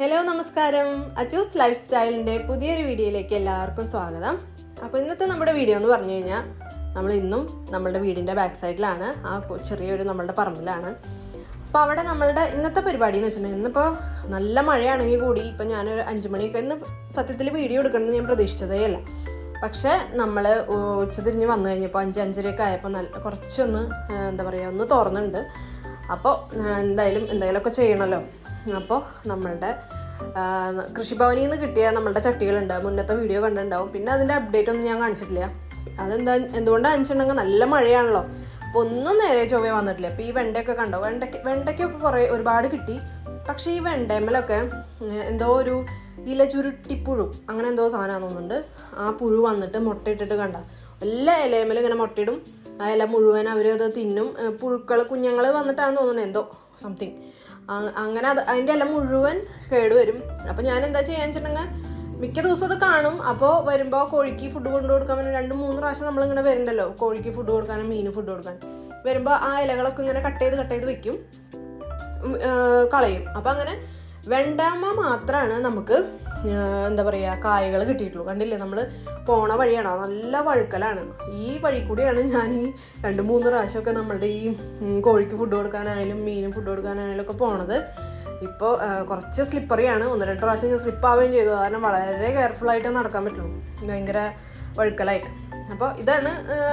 Hello നമസ്കാരം. Achus life സ്റ്റൈലിന്റെ പുതിയൊരു വീഡിയോയിലേക്ക് എല്ലാവർക്കും സ്വാഗതം. അപ്പോൾ ഇന്നത്തെ നമ്മുടെ വീഡിയോ എന്ന് പറഞ്ഞു കഴിഞ്ഞാൽ നമ്മൾ ഇന്നും നമ്മളുടെ വീടിന്റെ ബാക്ക് സൈഡിലാണ് ആ ചെറിയൊരു നമ്മളുടെ പറമ്പിലാണ്. അപ്പോൾ അവിടെ നമ്മളുടെ ഇന്നത്തെ പരിപാടി എന്ന് വെച്ചിട്ടുണ്ടെങ്കിൽ ഇന്നിപ്പോൾ നല്ല മഴയാണെങ്കിൽ കൂടി ഇപ്പം ഞാനൊരു അഞ്ച് മണിയൊക്കെ ഇന്ന് സത്യത്തിൽ വീഡിയോ എടുക്കണമെന്ന് ഞാൻ പ്രതീക്ഷിച്ചതേ അല്ല. പക്ഷേ നമ്മൾ ഉച്ചതിരിഞ്ഞ് വന്നു കഴിഞ്ഞപ്പോൾ അഞ്ച് അഞ്ചരയൊക്കെ ആയപ്പോൾ നല്ല കുറച്ചൊന്ന് എന്താ പറയുക ഒന്ന് തുറന്നുണ്ട് അപ്പോൾ എന്തായാലും എന്തെങ്കിലുമൊക്കെ ചെയ്യണമല്ലോ അപ്പോൾ നമ്മളുടെ കൃഷിഭവനിൽ നിന്ന് കിട്ടിയ നമ്മളുടെ ചട്ടികളുണ്ട്. മുന്നത്തെ വീഡിയോ കണ്ടിട്ടുണ്ടാവും. പിന്നെ അതിന്റെ അപ്ഡേറ്റ് ഒന്നും ഞാൻ കാണിച്ചിട്ടില്ല. അതെന്താ എന്തുകൊണ്ടാണ് കാണിച്ചിട്ടുണ്ടെങ്കിൽ നല്ല മഴയാണല്ലോ. അപ്പോൾ ഒന്നും നേരെ ചൊവ്വേ വന്നിട്ടില്ല. അപ്പോൾ ഈ വെണ്ടയൊക്കെ കണ്ടോ? വെണ്ടയ്ക്ക് വെണ്ടയ്ക്കൊക്കെ കുറേ ഒരുപാട് കിട്ടി. പക്ഷേ ഈ വെണ്ടയമ്മലൊക്കെ എന്തോ ഒരു ഇല ചുരുട്ടിപ്പുഴു അങ്ങനെ എന്തോ സാധനം തോന്നുന്നുണ്ട്. ആ പുഴു വന്നിട്ട് മുട്ടയിട്ടിട്ട് കണ്ട. എല്ലാ ഇലയമ്മലും ഇങ്ങനെ മുട്ടയിടും. ആ ഇല മുഴുവൻ അവരത് തിന്നും. പുഴുക്കൾ കുഞ്ഞുങ്ങൾ വന്നിട്ടാണെന്ന് തോന്നുന്നത് എന്തോ സംതിങ് അങ്ങനെ അത് അതിന്റെ എല്ലാം മുഴുവൻ കേടുവരും അപ്പോൾ ഞാൻ എന്താ ചെയ്യാന്ന് വെച്ചിട്ടുണ്ടെങ്കിൽ മിക്ക ദിവസം അത് കാണും. അപ്പോൾ വരുമ്പോൾ കോഴിക്ക് ഫുഡ് കൊണ്ടു കൊടുക്കാൻ വേണ്ടി രണ്ട് മൂന്ന് പ്രാവശ്യം നമ്മളിങ്ങനെ വരുന്നുണ്ടല്ലോ കോഴിക്ക് ഫുഡ് കൊടുക്കാനും മീന് ഫുഡ് കൊടുക്കാൻ. വരുമ്പോൾ ആ ഇലകളൊക്കെ ഇങ്ങനെ കട്ട് ചെയ്ത് കട്ട് ചെയ്ത് വെക്കും. കളയും. അപ്പം അങ്ങനെ വെണ്ടാമ മാത്രമാണ് നമുക്ക് എന്താ പറയുക കായകൾ കിട്ടിയിട്ടുള്ളൂ. കണ്ടില്ലേ നമ്മൾ പോണ വഴിയാണ്? നല്ല വഴുക്കലാണ്. ഈ വഴി കൂടിയാണ് ഞാൻ ഈ രണ്ട് മൂന്ന് പ്രാവശ്യമൊക്കെ നമ്മളുടെ ഈ കോഴിക്ക് ഫുഡ് കൊടുക്കാനായാലും മീനും ഫുഡ് കൊടുക്കാനായാലും ഒക്കെ പോണത്. ഇപ്പോൾ കുറച്ച് സ്ലിപ്പറിയാണ് ഒന്ന് രണ്ട് പ്രാവശ്യം ഞാൻ സ്ലിപ്പ് ആവുകയും ചെയ്തു. കാരണം വളരെ കെയർഫുള്ളായിട്ട് നടക്കാൻ പറ്റുള്ളൂ. ഭയങ്കര വഴുക്കലായിട്ട്. അപ്പോൾ ഇതാണ്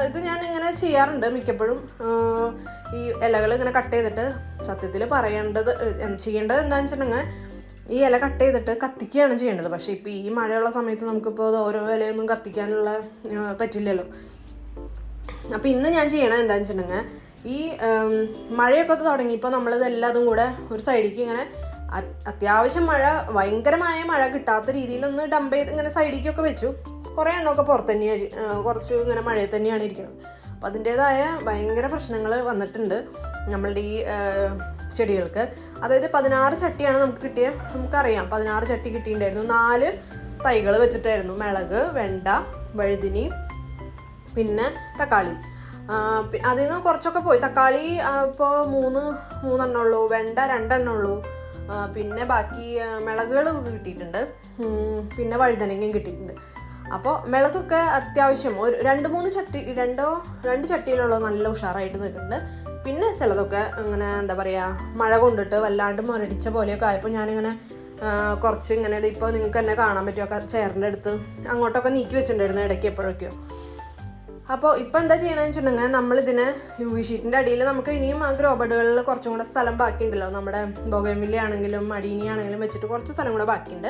ഇത് ഞാൻ ഇങ്ങനെ ചെയ്യാറുണ്ട് മിക്കപ്പോഴും. ഈ ഇലകൾ ഇങ്ങനെ കട്ട് ചെയ്തിട്ട് സത്യത്തിൽ പറയേണ്ടത് ചെയ്യേണ്ടത് എന്താണെന്ന് വെച്ചിട്ടുണ്ടെങ്കിൽ ഈ ഇല കട്ട് ചെയ്തിട്ട് കത്തിക്കുകയാണ് ചെയ്യേണ്ടത്. പക്ഷേ ഇപ്പോൾ ഈ മഴയുള്ള സമയത്ത് നമുക്കിപ്പോൾ ഓരോ ഇലയൊന്നും കത്തിക്കാനുള്ള പറ്റില്ലല്ലോ. അപ്പോൾ ഇന്ന് ഞാൻ ചെയ്യണത് എന്താണെന്ന് വെച്ചിട്ടുണ്ടെങ്കിൽ ഈ മഴയൊക്കെ തുടങ്ങിയപ്പോൾ നമ്മൾ ഇതെല്ലാം കൂടെ ഒരു സൈഡിലേക്ക് ഇങ്ങനെ അത്യാവശ്യം മഴ ഭയങ്കരമായ മഴ കിട്ടാത്ത രീതിയിലൊന്ന് ഡംപ് ചെയ്ത് ഇങ്ങനെ സൈഡിലേക്കൊക്കെ വെച്ചു. കുറേ എണ്ണമൊക്കെ പുറത്ത് തന്നെയാണ് കുറച്ച് ഇങ്ങനെ മഴയിൽ തന്നെയാണ് ഇരിക്കുന്നത്. അപ്പോൾ അതിന്റേതായ ഭയങ്കര പ്രശ്നങ്ങൾ വന്നിട്ടുണ്ട്. നമ്മളുടെ ഈ ചെടികൾക്ക്. അതായത് പതിനാറ് ചട്ടിയാണ് നമുക്ക് കിട്ടിയ. നമുക്കറിയാം. പതിനാറ് ചട്ടി കിട്ടിയിട്ടുണ്ടായിരുന്നു. നാല് തൈകൾ വെച്ചിട്ടായിരുന്നു. മിളക് വെണ്ട വഴുതിനി പിന്നെ തക്കാളി. അതിൽ നിന്ന് കുറച്ചൊക്കെ പോയി. തക്കാളി ഇപ്പോൾ മൂന്ന് മൂന്നെണ്ണം ഉള്ളൂ. വെണ്ട രണ്ടെണ്ണം ഉള്ളൂ. പിന്നെ ബാക്കി മിളകുകൾ കിട്ടിയിട്ടുണ്ട്. പിന്നെ വഴുതനങ്ങയും കിട്ടിയിട്ടുണ്ട്. അപ്പോൾ മിളകൊക്കെ അത്യാവശ്യം. ഒരു രണ്ട് മൂന്ന് ചട്ടി രണ്ടോ രണ്ട് ചട്ടിയിലുള്ളത് നല്ല ഉഷാറായിട്ട് നിൽക്കുന്നുണ്ട്. പിന്നെ ചിലതൊക്കെ അങ്ങനെ എന്താ പറയുക മഴ കൊണ്ടിട്ട് വല്ലാണ്ട് മുരടിച്ച പോലെയൊക്കെ ആയപ്പോൾ ഞാനിങ്ങനെ കുറച്ച് ഇങ്ങനെ ഇപ്പോൾ നിങ്ങൾക്ക് തന്നെ കാണാൻ പറ്റുമൊക്കെ ചെയറിന്റെ അടുത്ത് അങ്ങോട്ടൊക്കെ നീക്കി വെച്ചിട്ടുണ്ടായിരുന്നു ഇടയ്ക്ക് എപ്പോഴൊക്കെയോ. അപ്പോൾ ഇപ്പോൾ എന്താ ചെയ്യണമെന്ന് വെച്ചിട്ടുണ്ടെങ്കിൽ നമ്മളിതിനെ യു വി ഷീറ്റിന്റെ അടിയിൽ നമുക്ക് ഇനിയും ആ ഗ്രോ ബഡുകളിൽ കുറച്ചും കൂടെ സ്ഥലം ബാക്കിയുണ്ടല്ലോ. നമ്മുടെ ബൊഗമില്ലി ആണെങ്കിലും അടീനി ആണെങ്കിലും വെച്ചിട്ട് കുറച്ച് സ്ഥലം കൂടെ ബാക്കിയുണ്ട്.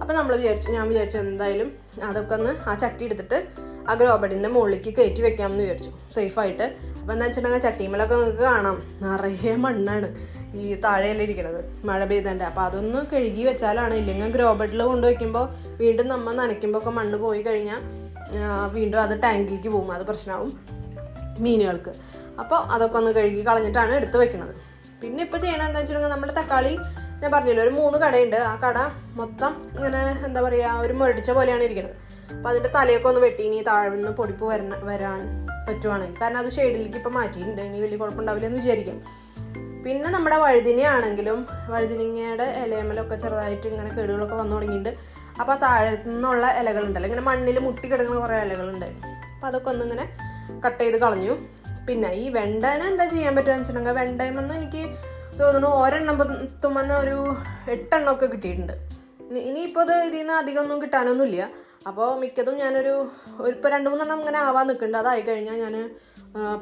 അപ്പോൾ നമ്മൾ വിചാരിച്ചു ഞാൻ വിചാരിച്ചു എന്തായാലും അതൊക്കെ ഒന്ന് ആ ചട്ടി എടുത്തിട്ട് ആ ഗ്രോ ബെഡിന്റെ മുകളിലേക്ക് കയറ്റി വെക്കാമെന്ന് വിചാരിച്ചു. സേഫായിട്ട് അപ്പോൾ എന്താ വെച്ചിട്ടുണ്ടെങ്കിൽ ചട്ടിമലൊക്കെ നിങ്ങൾക്ക് കാണാം. നിറയെ മണ്ണാണ് ഈ താഴെയല്ലേ ഇരിക്കണത്. മഴ പെയ്തേണ്ട. അപ്പോൾ അതൊന്ന് കഴുകി വെച്ചാലാണ് ഇല്ലെങ്കിൽ ഗ്രോ ബെഡിൽ കൊണ്ടുവയ്ക്കുമ്പോൾ വീണ്ടും നമ്മൾ നനയ്ക്കുമ്പോൾ ഒക്കെ മണ്ണ് പോയി കഴിഞ്ഞാൽ വീണ്ടും അത് ടാങ്കിലേക്ക് പോകും. അത് പ്രശ്നമാവും മീനുകൾക്ക്. അപ്പോൾ അതൊക്കെ ഒന്ന് കഴുകി കളഞ്ഞിട്ടാണ് എടുത്ത് വെക്കുന്നത് പിന്നെ ഇപ്പോൾ ചെയ്യണത് എന്താ വെച്ചിട്ടുണ്ടെങ്കിൽ നമ്മുടെ തക്കാളി ഞാൻ പറഞ്ഞില്ല ഒരു മൂന്ന് കടയുണ്ട്. ആ കട മൊത്തം ഇങ്ങനെ എന്താ പറയുക ഒരു മുരടിച്ച പോലെയാണ് ഇരിക്കുന്നത് അപ്പോൾ അതിന്റെ തലയൊക്കെ ഒന്ന് വെട്ടി ഇനി താഴെ നിന്ന് പൊടിപ്പ് വരണ വരാൻ പറ്റുവാണെങ്കിൽ. കാരണം അത് ഷെയ്ഡിലേക്ക് ഇപ്പോൾ മാറ്റിയിട്ടുണ്ട്. ഇനി വലിയ കുഴപ്പമുണ്ടാവില്ല എന്ന് വിചാരിക്കാം. പിന്നെ നമ്മുടെ വഴുതിനയാണെങ്കിലും വഴുതിനിങ്ങയുടെ ഇലയമലൊക്കെ ചെറുതായിട്ട് ഇങ്ങനെ കേടുകളൊക്കെ വന്നു തുടങ്ങിയിട്ടുണ്ട്. അപ്പോൾ ആ താഴെ നിന്നുള്ള ഇലകളുണ്ടല്ലോ. ഇങ്ങനെ മണ്ണിൽ മുട്ടി കിടക്കുന്ന കുറേ ഇലകളുണ്ട്. അപ്പോൾ അതൊക്കെ ഒന്ന് ഇങ്ങനെ കട്ട് ചെയ്ത് കളഞ്ഞു. പിന്നെ ഈ വെണ്ടനെ എന്താ ചെയ്യാൻ പറ്റുക വെച്ചിട്ടുണ്ടെങ്കിൽ വെണ്ടയമെന്ന് എനിക്ക് തോന്നുന്നു ഒരെണ്ണം തുമ്മുന്ന ഒരു എട്ടെണ്ണമൊക്കെ കിട്ടിയിട്ടുണ്ട്. ഇനി- ഇനിയിപ്പോൾ അത് ഇതിൽ നിന്ന് അധികമൊന്നും കിട്ടാനൊന്നുമില്ല. അപ്പോൾ മിക്കതും ഞാനൊരു ഒരു ഇപ്പോൾ രണ്ട് മൂന്നെണ്ണം ഇങ്ങനെ ആവാൻ നിൽക്കുന്നുണ്ട് അതായി കഴിഞ്ഞാൽ ഞാൻ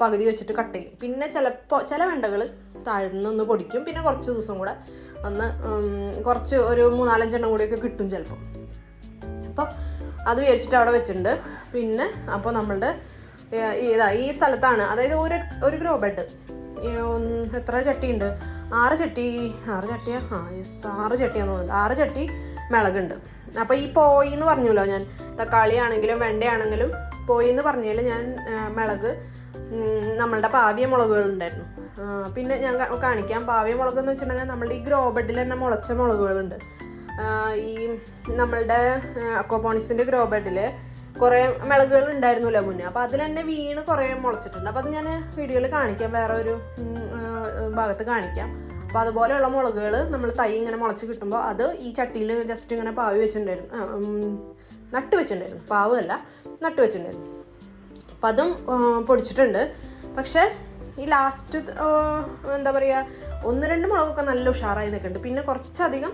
പകുതി വെച്ചിട്ട് കട്ട് ചെയ്യും. പിന്നെ ചിലപ്പോൾ ചില വെണ്ടകൾ താഴ്ന്നൊന്ന് പൊടിക്കും. പിന്നെ കുറച്ച് ദിവസം കൂടെ ഒന്ന് കുറച്ച് ഒരു മൂന്നാലഞ്ചെണ്ണം കൂടിയൊക്കെ കിട്ടും ചിലപ്പോൾ അപ്പോൾ അത് വേടിച്ചിട്ട് അവിടെ വെച്ചിട്ടുണ്ട്. പിന്നെ അപ്പോൾ നമ്മളുടെ ഇതാ ഈ സ്ഥലത്താണ്. അതായത് ഒരു ഒരു ഗ്രോ ബെഡ്. എത്ര ചട്ടിയുണ്ട്? ആറ് ചട്ടി ആറ് ചട്ടിയാ? ആ യെസ് ആറ് ചട്ടിയാണെന്ന് തോന്നുന്നു ആറ് ചട്ടി മിളകുണ്ട്. അപ്പോൾ ഈ പോയി എന്ന് പറഞ്ഞല്ലോ ഞാൻ. തക്കാളി ആണെങ്കിലും വെണ്ടയാണെങ്കിലും പോയി എന്ന് പറഞ്ഞതിൽ ഞാൻ മുളക് നമ്മളുടെ പാവിയ മുളകുകളുണ്ടായിരുന്നു. പിന്നെ ഞാൻ കാണിക്കാം. പാവിയ മുളക് എന്ന് വെച്ചിട്ടുണ്ടെങ്കിൽ നമ്മളുടെ ഈ ഗ്രോ ബെഡിൽ തന്നെ മുളച്ച മുളകുകളുണ്ട്. ഈ നമ്മളുടെ അക്കോപോണിക്സിന്റെ ഗ്രോ ബെഡിൽ കുറേ മിളകുകൾ ഉണ്ടായിരുന്നല്ലോ മുന്നേ. അപ്പോൾ അതിൽ തന്നെ വീണ് കുറേ മുളച്ചിട്ടുണ്ട്. അപ്പോൾ അത് ഞാൻ വീഡിയോയിൽ കാണിക്കാം. വേറെ ഒരു ഭാഗത്ത് കാണിക്കാം. അപ്പോൾ അതുപോലെയുള്ള മുളകുകൾ നമ്മൾ തൈ ഇങ്ങനെ മുളച്ച് കിട്ടുമ്പോൾ അത് ഈ ചട്ടിയിൽ ജസ്റ്റ് ഇങ്ങനെ പാവ് വെച്ചിട്ടുണ്ടായിരുന്നു. നട്ട് വെച്ചിട്ടുണ്ടായിരുന്നു. പാവല്ല നട്ട് വെച്ചിട്ടുണ്ടായിരുന്നു. അപ്പം അതും പൊടിച്ചിട്ടുണ്ട്. പക്ഷേ ഈ ലാസ്റ്റ് എന്താ പറയുക ഒന്ന് രണ്ട് മുളകൊക്കെ നല്ല ഉഷാറായി നിൽക്കുന്നുണ്ട്. പിന്നെ കുറച്ചധികം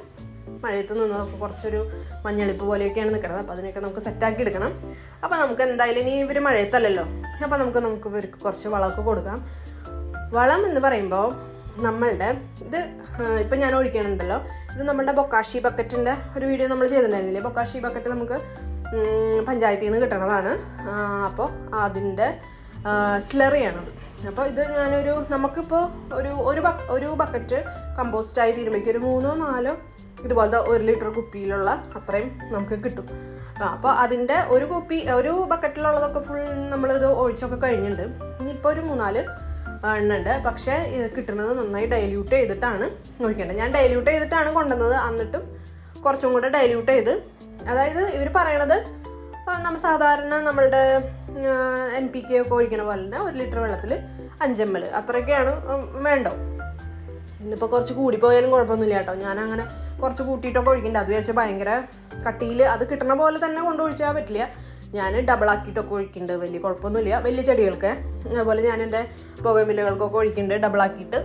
മഴയത്ത് നിന്നതൊക്കെ കുറച്ചൊരു മഞ്ഞളിപ്പ് പോലെയൊക്കെയാണ് നിൽക്കുന്നത്. അപ്പോൾ അതിനൊക്കെ നമുക്ക് സെറ്റാക്കി എടുക്കണം. അപ്പോൾ നമുക്ക് എന്തായാലും ഇനി ഇവർ മഴയത്തല്ലല്ലോ. അപ്പോൾ നമുക്ക് നമുക്ക് ഇവർക്ക് കുറച്ച് വളമൊക്കെ കൊടുക്കാം. വളം എന്ന് പറയുമ്പോൾ നമ്മളുടെ ഇത് ഇപ്പം ഞാൻ ഒഴിക്കണുണ്ടല്ലോ. ഇത് നമ്മളുടെ ബൊക്കാഷി ബക്കറ്റിന്റെ ഒരു വീഡിയോ നമ്മൾ ചെയ്തിട്ടുണ്ടായിരുന്നില്ലേ? ബൊക്കാഷി ബക്കറ്റ് നമുക്ക് പഞ്ചായത്തിൽ നിന്ന് കിട്ടണതാണ്. അപ്പോൾ അതിന്റെ സ്ലറിയാണ് അപ്പോൾ ഇത് ഞാനൊരു നമുക്കിപ്പോൾ ഒരു ഒരു ബക്ക് ഒരു ബക്കറ്റ് കമ്പോസ്റ്റായി തീരുമ്പോഴേക്കും ഒരു മൂന്നോ നാലോ ഇതുപോലത്തെ ഒരു ലിറ്റർ കുപ്പിയിലുള്ള അത്രയും നമുക്ക് കിട്ടും. അപ്പോൾ അതിന്റെ ഒരു കുപ്പി ഒരു ബക്കറ്റിലുള്ളതൊക്കെ ഫുൾ നമ്മളിത് ഒഴിച്ചൊക്കെ കഴിഞ്ഞിട്ടുണ്ട്. ഇനിയിപ്പോൾ ഒരു മൂന്നാൽ എണ്ണുണ്ട്. പക്ഷേ ഇത് കിട്ടുന്നത് നന്നായി ഡൈല്യൂട്ട് ചെയ്തിട്ടാണ്. ഒഴിക്കേണ്ടത് ഞാൻ ഡൈല്യൂട്ട് ചെയ്തിട്ടാണ് കൊണ്ടുവന്നത്. എന്നിട്ടും കുറച്ചും കൂടെ ഡൈല്യൂട്ട് ചെയ്ത്. അതായത് ഇവർ പറയണത് നമ്മൾ നമ്മ സാധാരണ നമ്മളുടെ എൻ പി കെ ഒക്കെ ഒഴിക്കണ പോലെ തന്നെ ഒരു ലിറ്റർ വെള്ളത്തിൽ അഞ്ചെം എൽ അത്രയൊക്കെയാണ് വേണ്ടോ ഇന്നിപ്പോൾ കുറച്ച് കൂടിപ്പോയാലും കുഴപ്പമൊന്നുമില്ല കേട്ടോ. ഞാൻ അങ്ങനെ കുറച്ച് കൂട്ടിയിട്ടൊക്കെ ഒഴിക്കുന്നുണ്ട് അത് വിചാരിച്ചാൽ ഭയങ്കര കട്ടിയിൽ അത് കിട്ടണ പോലെ തന്നെ കൊണ്ടൊഴിച്ചാൽ പറ്റില്ല. ഞാൻ ഡബിളാക്കിയിട്ടൊക്കെ ഒഴിക്കുന്നുണ്ട് വലിയ കുഴപ്പമൊന്നുമില്ല വലിയ ചെടികൾക്ക്. അതുപോലെ ഞാൻ എന്റെ പുകമില്ലകൾക്കൊക്കെ ഒഴിക്കുന്നുണ്ട് ഡബിളാക്കിയിട്ട്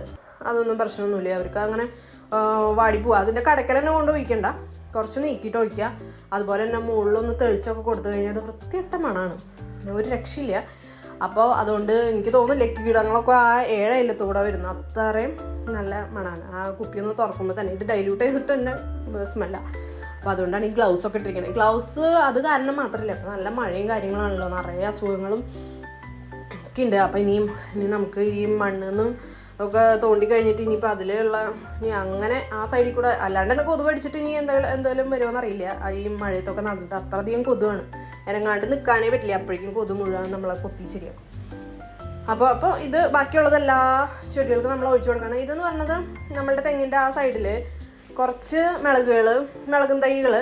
അതൊന്നും പ്രശ്നമൊന്നുമില്ല. അവർക്ക് അങ്ങനെ വാടി വാടിപ്പോവുക അതിന്റെ കടക്കൽ തന്നെ കൊണ്ട് ഒഴിക്കണ്ട. കുറച്ച് നീക്കിയിട്ട് ഒഴിക്കുക. അതുപോലെ തന്നെ മുകളിലൊന്ന് തെളിച്ചൊക്കെ കൊടുത്തു കഴിഞ്ഞാൽ അത് വൃത്തിയിട്ട മണമാണ് ഒരു രക്ഷയില്ല. അപ്പോൾ അതുകൊണ്ട് എനിക്ക് തോന്നുന്നില്ല കീടങ്ങളൊക്കെ ആ ഏഴ് അയലത്തൂടെ വരുന്നു അത്രയും നല്ല മണമാണ് ആ കുപ്പിയൊന്ന് തുറക്കുമ്പോൾ തന്നെ ഇത് ഡൈല്യൂട്ട് ചെയ്തിട്ട് തന്നെ സ്മെല്ല അപ്പോൾ അതുകൊണ്ടാണ് ഈ ഗ്ലൗസ് ഒക്കെ ഇട്ടിരിക്കുന്നത്. ഗ്ലൗസ് അത് കാരണം മാത്രമല്ല നല്ല മഴയും കാര്യങ്ങളാണല്ലോ. നിറയെ അസുഖങ്ങളും ഒക്കെ ഉണ്ട്. അപ്പോൾ ഇനിയും ഇനി നമുക്ക് ഈ മണ്ണെന്നും ഒക്കെ തോണ്ടി കഴിഞ്ഞിട്ട് ഇനിയിപ്പോൾ അതിലുള്ള ഇനി അങ്ങനെ ആ സൈഡിൽ കൂടെ അല്ലാണ്ട് തന്നെ കൊതുക് അടിച്ചിട്ട് ഇനി എന്തെങ്കിലും എന്തായാലും വരുമോ അറിയില്ല. ഈ മഴയത്തൊക്കെ നടന്നിട്ട് അത്രയധികം കൊതുവാണ് ഇറങ്ങാണ്ട് നിൽക്കാനേ പറ്റില്ല. അപ്പോഴേക്കും കൊതു മുഴുവൻ നമ്മളെ കൊത്തി ശരിയാക്കും. അപ്പോൾ അപ്പോൾ ഇത് ബാക്കിയുള്ളത് എല്ലാ ചെടികൾക്കും നമ്മൾ ഒഴിച്ചു കൊടുക്കണം. ഇതെന്ന് പറഞ്ഞത് നമ്മളുടെ തെങ്ങിന്റെ ആ സൈഡിൽ കുറച്ച് മിളകുകൾ മിളകും തൈകൾ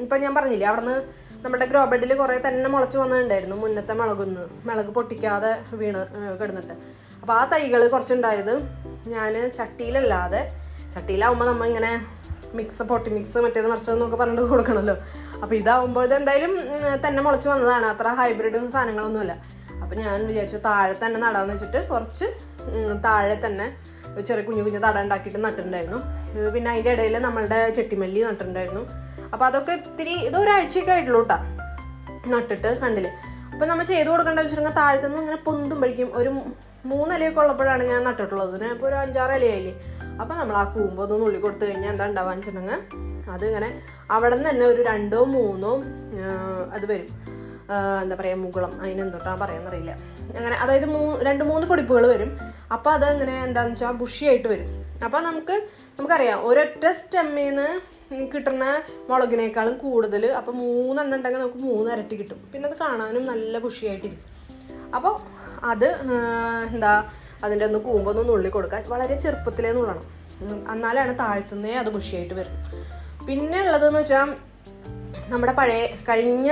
ഇപ്പം ഞാൻ പറഞ്ഞില്ലേ അവിടുന്ന് നമ്മുടെ ഗ്രോ ബെഡിൽ കുറേ തന്നെ മുളച്ച് വന്നിട്ടുണ്ടായിരുന്നു. മുന്നത്തെ മുളകുന്ന് മിളക് പൊട്ടിക്കാതെ വീണ് കിടന്നിട്ട്. അപ്പോൾ ആ തൈകൾ കുറച്ചുണ്ടായത് ഞാൻ ചട്ടിയിലല്ലാതെ ചട്ടിയിലാവുമ്പോൾ നമ്മൾ ഇങ്ങനെ മിക്സ് പൊട്ടി മിക്സ് മറ്റേത് മറിച്ചതെന്നൊക്കെ പറഞ്ഞിട്ട് കൊടുക്കണമല്ലോ അപ്പോൾ ഇതാവുമ്പോൾ ഇത് എന്തായാലും ഉം, തന്നെ മുളച്ച് വന്നതാണ്. അത്ര ഹൈബ്രിഡും സാധനങ്ങളൊന്നുമല്ല. അപ്പം ഞാൻ വിചാരിച്ചു താഴെ തന്നെ നടാന്ന് വെച്ചിട്ട് കുറച്ച് താഴെ തന്നെ ചെറിയ കുഞ്ഞു കുഞ്ഞു തട ഉണ്ടാക്കിയിട്ട് നട്ടിട്ടുണ്ടായിരുന്നു. പിന്നെ അതിന്റെ ഇടയിൽ നമ്മളുടെ ചെട്ടിമല്ലി നട്ടിട്ടുണ്ടായിരുന്നു. അപ്പോൾ അതൊക്കെ ഇത്തിരി ഇത് ഒരാഴ്ചയൊക്കെ ആയിട്ടുള്ളൂ കേട്ടോ നട്ടിട്ട് കണ്ടില്ല അപ്പോൾ നമ്മൾ ചെയ്ത് കൊടുക്കേണ്ട വെച്ചിട്ടുണ്ടെങ്കിൽ താഴത്തു നിന്ന് ഇങ്ങനെ പൊന്തുമ്പോഴേക്കും ഒരു മൂന്നിലയൊക്കെ ഉള്ളപ്പോഴാണ് ഞാൻ നട്ടിട്ടുള്ളത്. ഇപ്പോൾ ഒരു അഞ്ചാറ് ഇലയായില്ലേ അപ്പോൾ നമ്മൾ ആ കൂമ്പ് ഒന്ന് കൊടുത്തു കഴിഞ്ഞാൽ എന്താ ഉണ്ടാവാന്ന് വെച്ചിട്ടുണ്ടെങ്കിൽ അതിങ്ങനെ അവിടെ നിന്ന് തന്നെ ഒരു രണ്ടോ മൂന്നോ അത് വരും. എന്താ പറയുക മുകുളം. അതിനെന്തോട്ടാ പറയാന്നറിയില്ല. അങ്ങനെ അതായത് മൂ രണ്ട് മൂന്ന് പൊടിപ്പുകൾ വരും. അപ്പോൾ അത് ഇങ്ങനെ എന്താണെന്ന് വെച്ചാൽ ബുഷിയായിട്ട് വരും. അപ്പോൾ നമുക്ക് നമുക്കറിയാം ഒരൊറ്റ സ്റ്റെമ്മിൽ നിന്ന് കിട്ടുന്ന മുളകിനേക്കാളും കൂടുതൽ അപ്പോൾ മൂന്നെണ്ണം ഉണ്ടെങ്കിൽ നമുക്ക് മൂന്ന് ഇരട്ടി കിട്ടും. പിന്നെ അത് കാണാനും നല്ല ബുഷിയായിട്ടിരിക്കും. അപ്പോൾ അത് എന്താ അതിന്റെ ഒന്ന് കൂമ്പൊന്ന് നുള്ളി കൊടുക്കാൻ വളരെ ചെറുപ്പത്തിലേ നുള്ളണം. എന്നാലാണ് താഴ്ത്തുന്നേ അത് ബുഷിയായിട്ട് വരുന്നത് പിന്നെ ഉള്ളതെന്ന് വെച്ചാൽ നമ്മുടെ പഴയ കഴിഞ്ഞ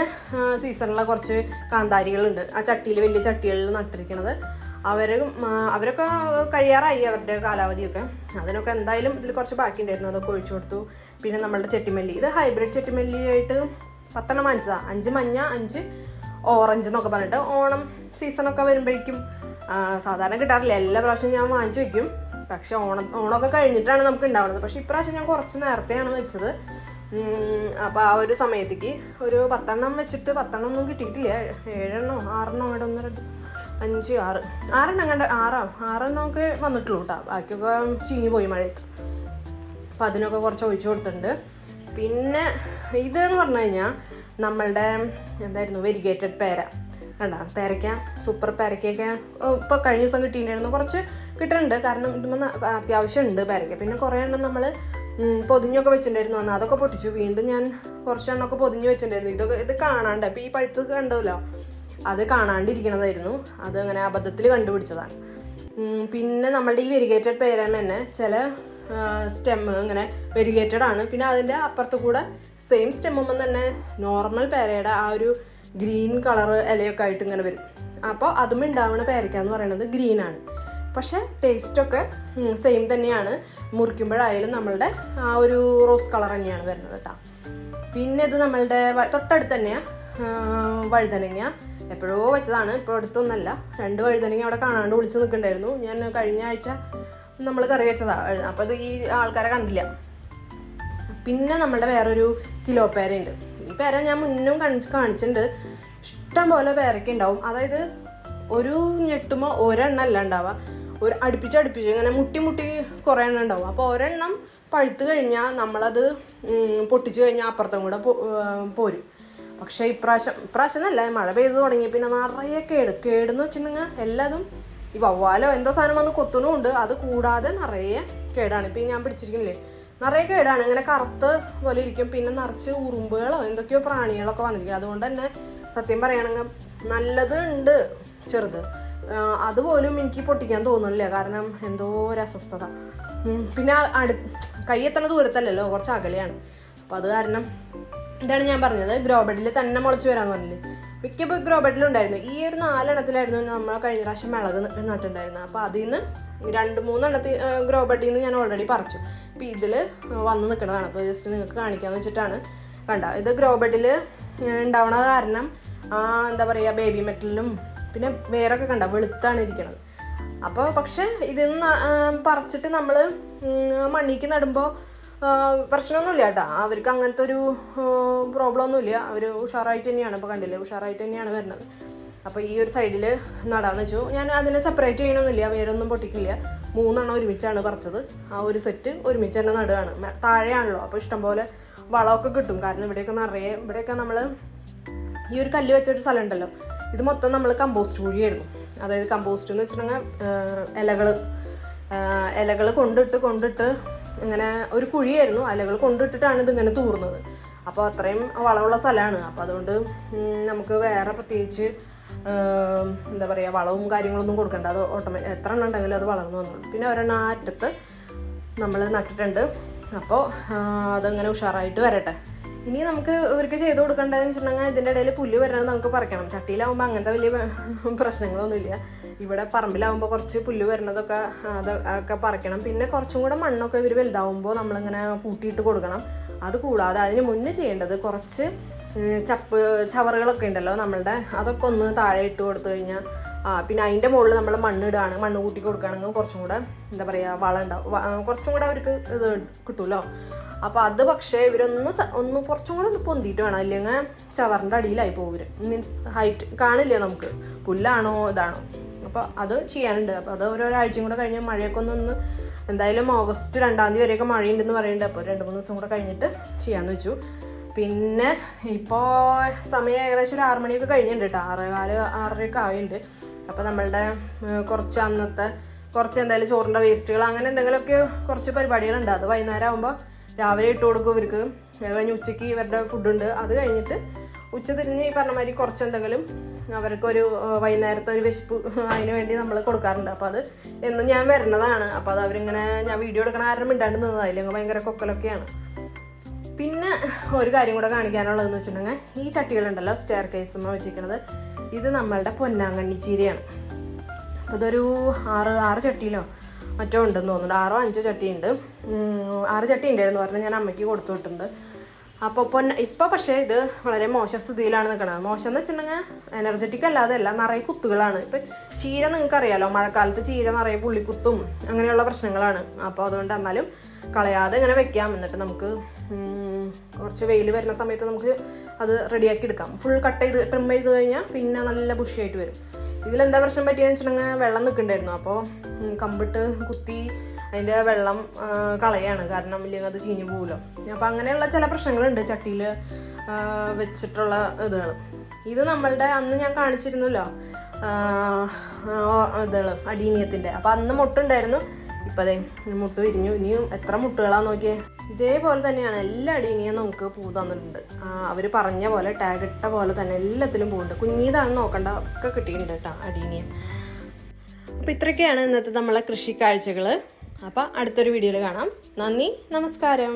സീസണിലെ കുറച്ച് കാന്താരികളുണ്ട്. ആ ചട്ടിയിൽ വലിയ ചട്ടികളിൽ നട്ടിരിക്കുന്നത് അവരും അവരൊക്കെ കഴിയാറായി അവരുടെ കാലാവധിയൊക്കെ. അതിനൊക്കെ എന്തായാലും ഇതിൽ കുറച്ച് ബാക്കി ഉണ്ടായിരുന്നു അതൊക്കെ ഒഴിച്ചു കൊടുത്തു. പിന്നെ നമ്മളുടെ ചെട്ടിമല്ലി. ഇത് ഹൈബ്രിഡ് ചെട്ടിമല്ലി ആയിട്ട് പത്തെണ്ണം വാങ്ങിച്ചതാണ് അഞ്ച് മഞ്ഞ അഞ്ച് ഓറഞ്ച് എന്നൊക്കെ പറഞ്ഞിട്ട് ഓണം സീസണൊക്കെ വരുമ്പോഴേക്കും സാധാരണ കിട്ടാറില്ല. എല്ലാ പ്രാവശ്യവും ഞാൻ വാങ്ങിച്ചു വയ്ക്കും പക്ഷെ ഓണം ഓണമൊക്കെ കഴിഞ്ഞിട്ടാണ് നമുക്ക് ഉണ്ടാവുന്നത്. പക്ഷെ ഇപ്രാവശ്യം ഞാൻ കുറച്ച് നേരത്തെയാണ് വെച്ചത്. അപ്പോൾ ആ ഒരു സമയത്തേക്ക് ഒരു പത്തെണ്ണം വെച്ചിട്ട് പത്തെണ്ണം ഒന്നും കിട്ടിയിട്ടില്ല. ഏഴെണ്ണോ ആറെണ്ണോ ഇവിടെ രണ്ട് അഞ്ച് ആറ്. ആറെണ്ണം കണ്ട ആറാം ആറെണ്ണം ഒക്കെ വന്നിട്ടുള്ളൂ കേട്ടോ ബാക്കിയൊക്കെ ചീഞ്ഞു പോയി മഴയത്ത്. അപ്പം അതിനൊക്കെ കുറച്ച് ഒഴിച്ചു കൊടുത്തിട്ടുണ്ട്. പിന്നെ ഇതെന്ന് പറഞ്ഞു കഴിഞ്ഞാൽ നമ്മളുടെ എന്തായിരുന്നു വെരിഗേറ്റഡ് പേര. കണ്ടാ? പേരയ്ക്ക സൂപ്പർ പേരയ്ക്കൊക്കെ ഇപ്പോൾ കഴിഞ്ഞ ദിവസം കിട്ടിയിട്ടുണ്ടായിരുന്നു. കുറച്ച് കിട്ടുന്നുണ്ട് കാരണം ഇതുമ്പോൾ അത്യാവശ്യം ഉണ്ട് പേരയ്ക്ക. പിന്നെ കുറേ എണ്ണം നമ്മൾ പൊതിഞ്ഞൊക്കെ വെച്ചിട്ടുണ്ടായിരുന്നു. അന്ന് അതൊക്കെ പൊട്ടിച്ചു. വീണ്ടും ഞാൻ കുറച്ചെണ്ണമൊക്കെ പൊതിഞ്ഞ് വെച്ചിട്ടുണ്ടായിരുന്നു. ഇതൊക്കെ ഇത് കാണാണ്ട്. അപ്പം ഈ പഴുത്ത് കണ്ടല്ലോ. അത് കാണാണ്ടിരിക്കണതായിരുന്നു. അത് അങ്ങനെ അബദ്ധത്തിൽ കണ്ടുപിടിച്ചതാണ്. പിന്നെ നമ്മളുടെ ഈ വെരിഗേറ്റഡ് പേരാൻ തന്നെ ചില സ്റ്റെം ഇങ്ങനെ വെരിഗേറ്റഡ് ആണ്. പിന്നെ അതിന്റെ അപ്പുറത്ത് കൂടെ സെയിം സ്റ്റെമ്മുമ്പം തന്നെ നോർമൽ പേരയുടെ ആ ഒരു ഗ്രീൻ കളർ ഇലയൊക്കെ ആയിട്ട് ഇങ്ങനെ വരും. അപ്പോൾ അതും ഉണ്ടാവുന്ന പേരയ്ക്ക എന്ന് പറയുന്നത് ഗ്രീനാണ് പക്ഷേ ടേസ്റ്റൊക്കെ സെയിം തന്നെയാണ്. മുറിക്കുമ്പോഴായാലും നമ്മളുടെ ആ ഒരു റോസ് കളർ തന്നെയാണ് വരുന്നത് കേട്ടോ പിന്നെ ഇത് നമ്മളുടെ തൊട്ടടുത്ത് തന്നെയാണ് വഴുതനങ്ങ. എപ്പോഴോ വെച്ചതാണ് ഇപ്പോൾ അടുത്തൊന്നല്ല. രണ്ട് വഴുതനങ്ങ അവിടെ കാണാണ്ട് വിളിച്ച് നിൽക്കണ്ടായിരുന്നു. ഞാൻ കഴിഞ്ഞ ആഴ്ച നമ്മൾ കറി വെച്ചതാണ് അപ്പോൾ ഇത് ഈ ആൾക്കാരെ കണ്ടില്ല. പിന്നെ നമ്മളുടെ വേറൊരു കിലോ പേരയുണ്ട്. ഈ പേര ഞാൻ മുന്നും കാണി- കാണിച്ചിട്ടുണ്ട്. ഇഷ്ടം പോലെ പേരയ്ക്ക ഉണ്ടാവും. അതായത് ഒരു ഞെട്ടുമ്പോൾ ഒരെണ്ണം അല്ല ഉണ്ടാവുക. ഒരു അടുപ്പിച്ച് അടുപ്പിച്ച് ഇങ്ങനെ മുട്ടി മുട്ടി കുറേ എണ്ണം ഉണ്ടാവും. അപ്പോൾ ഒരെണ്ണം പഴുത്ത് കഴിഞ്ഞാൽ നമ്മളത് പൊട്ടിച്ചു കഴിഞ്ഞാൽ അപ്പുറത്തും കൂടെ പോരും. പക്ഷേ ഇപ്രാവശ്യം ഇപ്രാവശ്യം അല്ല മഴ പെയ്തു തുടങ്ങി. പിന്നെ നിറയെ കേട് കേടെന്ന് വെച്ചിട്ടുണ്ടെങ്കിൽ എല്ലാതും ഈ വവ്വാലോ എന്തോ സാധനം വന്ന് കൊത്തുന്നുമുണ്ട്. അത് കൂടാതെ നിറയെ കേടാണ്. ഇപ്പം ഞാൻ പിടിച്ചിരിക്കുന്നില്ലേ? നിറയെ കേടാണ്. ഇങ്ങനെ കറുത്ത് പോലെ ഇരിക്കും. പിന്നെ നിറച്ച് ഉറുമ്പുകളോ എന്തൊക്കെയോ പ്രാണികളൊക്കെ വന്നിരിക്കും. അതുകൊണ്ട് തന്നെ സത്യം പറയുകയാണെങ്കിൽ നല്ലത് ഉണ്ട് ചെറുത്. അതുപോലും എനിക്ക് പൊട്ടിക്കാൻ തോന്നുന്നില്ല. കാരണം എന്തോ ഒരു അസ്വസ്ഥത. പിന്നെ അടു കൈ എത്തണ ദൂരത്തല്ലല്ലോ കുറച്ച് അകലെയാണ്. അപ്പോൾ അത് കാരണം ഇതാണ് ഞാൻ പറഞ്ഞത്. ഗ്രോ ബെഡിൽ തന്നെ മുളച്ച് വരാന്ന് പറഞ്ഞില്ലേ? മിക്കപ്പോൾ ഗ്രോ ബെഡിലുണ്ടായിരുന്നു. ഈ ഒരു നാലെണ്ണത്തിലായിരുന്നു നമ്മൾ കഴിഞ്ഞ പ്രാവശ്യം മിളക് നട്ടിട്ടുണ്ടായിരുന്നത്. അപ്പോൾ അതിൽ നിന്ന് രണ്ട് മൂന്നെണ്ണത്തിൽ ഗ്രോ ബെഡിൽ നിന്ന് ഞാൻ ഓൾറെഡി പറിച്ചു. അപ്പോൾ ഇതിൽ വന്ന് നിൽക്കുന്നതാണ് അപ്പോൾ ജസ്റ്റ് നിങ്ങൾക്ക് കാണിക്കാമെന്ന് വെച്ചിട്ടാണ്. കണ്ട? ഇത് ഗ്രോ ബെഡിൽ ഉണ്ടാവണ കാരണം എന്താ പറയുക ബേബി മെറ്റലിലും പിന്നെ വേറൊക്കെ കണ്ട? വെളുത്താണ് ഇരിക്കണത്. അപ്പോൾ പക്ഷെ ഇതിന്ന് പറിച്ചിട്ട് നമ്മൾ മണ്ണിക്ക് നടുമ്പോൾ പ്രശ്നമൊന്നുമില്ല കേട്ടോ. അവർക്ക് അങ്ങനത്തെ ഒരു പ്രോബ്ലം ഒന്നുമില്ല അവർ ഉഷാറായിട്ട് തന്നെയാണ് ഇപ്പോൾ കണ്ടില്ലേ? ഉഷാറായിട്ട് തന്നെയാണ് വരുന്നത്. അപ്പോൾ ഈ ഒരു സൈഡിൽ നടാന്ന് വെച്ചു. ഞാൻ അതിനെ സെപ്പറേറ്റ് ചെയ്യണമെന്നില്ല വേറൊന്നും പൊട്ടിക്കില്ല. മൂന്നെണ്ണം ഒരുമിച്ചാണ് പറിച്ചത്. ആ ഒരു സെറ്റ് ഒരുമിച്ച് തന്നെ നടുകയാണ്. താഴെയാണല്ലോ. അപ്പോൾ ഇഷ്ടംപോലെ വളമൊക്കെ കിട്ടും. കാരണം ഇവിടെയൊക്കെ നിറയെ ഇവിടെയൊക്കെ നമ്മൾ ഈ ഒരു കല്ല് വെച്ചൊരു സ്ഥലം ഉണ്ടല്ലോ. ഇത് മൊത്തം നമ്മൾ കമ്പോസ്റ്റ് കുഴിയായിരുന്നു. അതായത് കമ്പോസ്റ്റ് എന്ന് വെച്ചിട്ടുണ്ടെങ്കിൽ ഇലകൾ ഇലകൾ കൊണ്ടിട്ട് കൊണ്ടിട്ട് ഇങ്ങനെ ഒരു കുഴിയായിരുന്നു. ഇലകൾ കൊണ്ടിട്ടിട്ടാണ് ഇതിങ്ങനെ തൂർന്നത്. അപ്പോൾ അത്രയും വളമുള്ള സ്ഥലമാണ്. അപ്പോൾ അതുകൊണ്ട് നമുക്ക് വേറെ പ്രത്യേകിച്ച് എന്താ പറയുക വളവും കാര്യങ്ങളൊന്നും കൊടുക്കണ്ട. അത് ഓട്ടോമേ എത്ര എണ്ണം ഉണ്ടെങ്കിലും അത് വളർന്നു വന്നുള്ളൂ പിന്നെ ഒരെണ്ണം ആ അറ്റത്ത് നമ്മൾ നട്ടിട്ടുണ്ട്. അപ്പോൾ അതങ്ങനെ ഉഷാറായിട്ട് വരട്ടെ. ഇനി നമുക്ക് ഇവർക്ക് ചെയ്ത് കൊടുക്കേണ്ടതെന്ന് വെച്ചിട്ടുണ്ടെങ്കിൽ ഇതിന്റെ ഇടയിൽ പുല്ല് വരണത് നമുക്ക് പറിക്കണം. ചട്ടിയിലാവുമ്പോൾ അങ്ങനത്തെ വലിയ പ്രശ്നങ്ങളൊന്നുമില്ല. ഇവിടെ പറമ്പിലാവുമ്പോൾ കുറച്ച് പുല്ല് വരുന്നതൊക്കെ അത് ഒക്കെ പറിക്കണം. പിന്നെ കുറച്ചും കൂടെ മണ്ണൊക്കെ ഇവർ വലുതാവുമ്പോൾ നമ്മളിങ്ങനെ കൂട്ടിയിട്ട് കൊടുക്കണം. അത് കൂടാതെ അതിന് മുന്നേ ചെയ്യേണ്ടത് കുറച്ച് ചപ്പ് ചവറുകളൊക്കെ ഉണ്ടല്ലോ നമ്മളുടെ അതൊക്കെ ഒന്ന് താഴെ ഇട്ട് കൊടുത്തു കഴിഞ്ഞാൽ പിന്നെ അതിന്റെ മുകളിൽ നമ്മൾ മണ്ണ് ഇടുകയാണ് മണ്ണ് കൂട്ടി കൊടുക്കുകയാണെങ്കിൽ കുറച്ചും കൂടെ എന്താ പറയുക വളം ഉണ്ടാവും. കുറച്ചും കൂടെ അവർക്ക് ഇത് കിട്ടുമല്ലോ അപ്പോൾ അത് പക്ഷേ ഇവരൊന്ന് ഒന്ന് കുറച്ചും കൂടെ ഒന്ന് പൊന്തിയിട്ട് വേണം. അല്ലെങ്കിൽ ചവറിന്റെ അടിയിലായി പോകും മീൻസ് ഹൈറ്റ് കാണില്ലേ നമുക്ക്? പുല്ലാണോ ഇതാണോ? അപ്പോൾ അത് ചെയ്യാനുണ്ട്. അപ്പോൾ അത് ഒരാഴ്ചയും കൂടെ കഴിഞ്ഞ മഴയൊക്കെ ഒന്ന് ഒന്ന് എന്തായാലും ഓഗസ്റ്റ് രണ്ടാം തീയതി വരെയൊക്കെ മഴയുണ്ടെന്ന് പറയുന്നുണ്ട്. അപ്പോൾ രണ്ട് മൂന്ന് ദിവസം കൂടെ കഴിഞ്ഞിട്ട് ചെയ്യാന്ന് വെച്ചു. പിന്നെ ഇപ്പോൾ സമയം ഏകദേശം ഒരു ആറ് മണിയൊക്കെ കഴിഞ്ഞിട്ടുണ്ട് കേട്ടോ. ആറേകാൽ ആറരയൊക്കെ ആയിട്ടുണ്ട്. അപ്പോൾ നമ്മളുടെ കുറച്ച് അന്നത്തെ കുറച്ച് എന്തായാലും ചോറിന്റെ വേസ്റ്റുകൾ അങ്ങനെ എന്തെങ്കിലുമൊക്കെ കുറച്ച് പരിപാടികളുണ്ട്. അത് വൈകുന്നേരം ആകുമ്പോൾ രാവിലെ ഇട്ട് കൊടുക്കും ഇവർക്ക്. അത് കഴിഞ്ഞ് ഉച്ചയ്ക്ക് ഇവരുടെ ഫുഡുണ്ട് അത് കഴിഞ്ഞിട്ട് ഉച്ച തിരിഞ്ഞ് ഈ പറഞ്ഞ മാതിരി കുറച്ചെന്തെങ്കിലും അവർക്കൊരു വൈകുന്നേരത്തെ ഒരു വിശപ്പ് അതിന് വേണ്ടി നമ്മൾ കൊടുക്കാറുണ്ട്. അപ്പോൾ അത് എന്നും ഞാൻ വരുന്നതാണ് അപ്പോൾ അത് അവരിങ്ങനെ ഞാൻ വീഡിയോ എടുക്കണ കാരണം മിണ്ടാണ്ട് നിന്നതായില്ലെങ്കിൽ ഭയങ്കര കൊക്കലൊക്കെയാണ്. പിന്നെ ഒരു കാര്യം കൂടെ കാണിക്കാനുള്ളതെന്ന് വെച്ചിട്ടുണ്ടെങ്കിൽ ഈ ചട്ടികളുണ്ടല്ലോ സ്റ്റെയർ കേസ് എന്ന് വെച്ചിരിക്കുന്നത്. ഇത് നമ്മളുടെ പൊന്നാങ്കണ്ണി ചീരയാണ്. അപ്പോൾ ഇതൊരു ആറ് ആറ് ചട്ടിയിലോ മറ്റോ ഉണ്ടെന്ന് തോന്നുന്നുണ്ട്. ആറോ അഞ്ചോ ചട്ടി ഉണ്ട് ആറ് ചട്ടി ഉണ്ടായിരുന്നു പറഞ്ഞാൽ ഞാൻ അമ്മയ്ക്ക് കൊടുത്തു വിട്ടിട്ടുണ്ട്. അപ്പോൾ പൊന്ന ഇപ്പോൾ പക്ഷേ ഇത് വളരെ മോശ സ്ഥിതിയിലാണ് നിൽക്കുന്നത് മോശം എന്ന് വെച്ചിട്ടുണ്ടെങ്കിൽ എനർജറ്റിക് അല്ലാതെ അല്ല നിറയെ കുത്തുകളാണ്. ഇപ്പം ചീര നിങ്ങൾക്ക് അറിയാലോ മഴക്കാലത്ത് ചീര നിറയെ പുള്ളിക്കുത്തും അങ്ങനെയുള്ള പ്രശ്നങ്ങളാണ്. അപ്പോൾ അതുകൊണ്ട് എന്നാലും കളയാതെ ഇങ്ങനെ വെക്കാം. എന്നിട്ട് നമുക്ക് കുറച്ച് വെയിൽ വരുന്ന സമയത്ത് നമുക്ക് അത് റെഡിയാക്കി എടുക്കാം. ഫുൾ കട്ട് ചെയ്ത് ട്രിം ചെയ്ത് കഴിഞ്ഞാൽ പിന്നെ നല്ല ബുഷിയായിട്ട് വരും. ഇതിലെന്താ പ്രശ്നം പറ്റിയെന്ന് വെച്ചിട്ടുണ്ടെങ്കിൽ വെള്ളം നിൽക്കണ്ടായിരുന്നു അപ്പോൾ കമ്പിട്ട് കുത്തി അതിന്റെ വെള്ളം കളയാണ്. കാരണം ഇല്ലെങ്കിൽ അത് ചീഞ്ഞു പോകുമല്ലോ അപ്പോൾ അങ്ങനെയുള്ള ചില പ്രശ്നങ്ങളുണ്ട് ചട്ടിയിൽ വെച്ചിട്ടുള്ള ഇതുകൾ. ഇത് നമ്മളുടെ അന്ന് ഞാൻ കാണിച്ചിരുന്നല്ലോ ഇതുകൾ അടീനിയത്തിന്റെ. അപ്പോൾ അന്ന് മുട്ടുണ്ടായിരുന്നു. ഇപ്പം അതെ മുട്ട് വിരിഞ്ഞു. ഇനിയും എത്ര മുട്ടുകളാണെന്ന് നോക്കിയേ? ഇതേപോലെ തന്നെയാണ് എല്ലാ അടീനിയും നമുക്ക് പൂ തന്നിട്ടുണ്ട്. അവർ പറഞ്ഞ പോലെ ടാഗ് ഇട്ട പോലെ തന്നെ എല്ലാത്തിലും പൂവുണ്ട്. കുഞ്ഞിതാണ് നോക്കണ്ട ഒക്കെ കിട്ടിയിട്ടുണ്ട് കേട്ടോ അടീനിയം അപ്പോൾ ഇത്രയൊക്കെയാണ് ഇന്നത്തെ നമ്മളെ കൃഷി കാഴ്ചകൾ അപ്പോൾ അടുത്തൊരു വീഡിയോയിൽ കാണാം. നന്ദി നമസ്കാരം.